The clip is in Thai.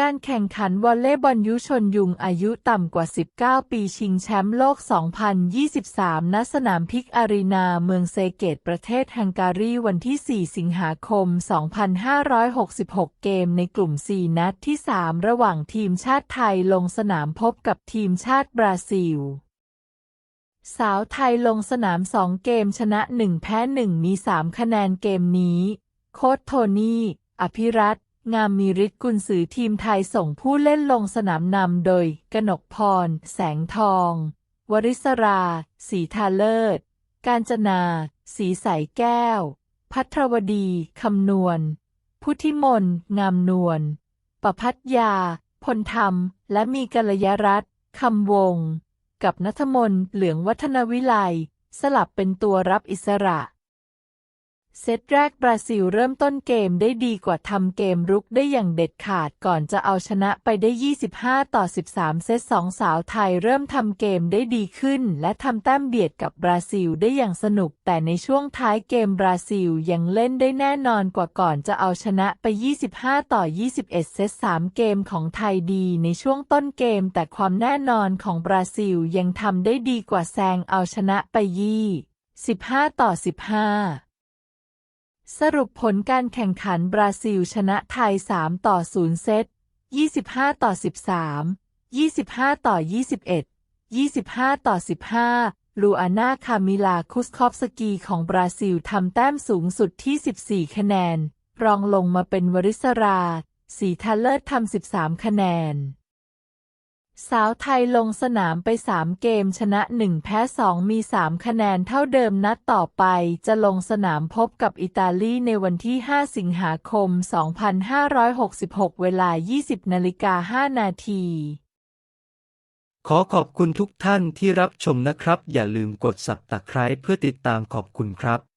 การแข่งขันวอลเลย์บอลยุชนยุงอายุต่ำกว่า 19 ปีชิงแชมป์โลก 2023 ณ สนามพิกอารีนาเมืองเซเกตประเทศฮังการีวันที่ 4 สิงหาคม 2566 เกมในกลุ่ม 4 นัดที่ 3 ระหว่างทีมชาติไทยลงสนามพบกับทีมชาติบราซิลสาวไทยลงสนาม 2 เกมชนะ 1 แพ้ 1 มี 3 คะแนนเกมนี้ โค้ชโทนี่ อภิรัต งามมีฤทธิ์กุนสือทีมไทยส่งผู้เล่นลงสนามนำโดย กนกพร แสงทอง วริศรา สีทาเลิศ การจนา สีใสแก้ว พัทรวดี คำนวณ พุทธิมน งามนวล ประพัฒยา พลธรรม และมีกัลยรัตน์คำวง กับนัทมน เหลืองวัฒนวิไล สลับเป็นตัวรับอิสระ เซตแรกบราซิลเริ่มต้นเกมได้ดีกว่าทำเกมรุกได้อย่างเด็ดขาดก่อนจะเอาชนะไปได้ 25 ต่อ 13 เซตสองสาวไทยเริ่มทำเกมได้ดีขึ้น และทำแต้มเบียดกับบราซิลได้อย่างสนุก แต่ในช่วงท้ายเกมบราซิลยังเล่นได้แน่นอนกว่าก่อนจะเอาชนะไป 25 ต่อ 21 เซต3เกมของไทยดีในช่วงต้นเกม แต่ความแน่นอนของบราซิลยังทำได้ดีกว่าแซงเอาชนะไป25ต่อ 15 สรุปผลการแข่งขันบราซิลชนะไทย 3 ต่อ 0 เซต 25 ต่อ 13 25 ต่อ 21 25 ต่อ 15 ลูอาน่าคามิลาคุสคอฟสกีของบราซิลทำแต้มสูงสุดที่ 14 คะแนน รองลงมาเป็นวริศรา สีทัลเลอร์ทำ 13 คะแนน สาวไทยลงสนามไป 3 เกมชนะ 1 แพ้ 2 มี 3 คะแนนเท่าเดิมนัดต่อไป จะลงสนามพบกับอิตาลีในวันที่ 5 สิงหาคม 2566 เวลา 20นาฬิกา5นาทีขอขอบคุณทุกท่านที่รับชมนะครับ อย่าลืมกด subscribe เพื่อติดตามขอบคุณครับ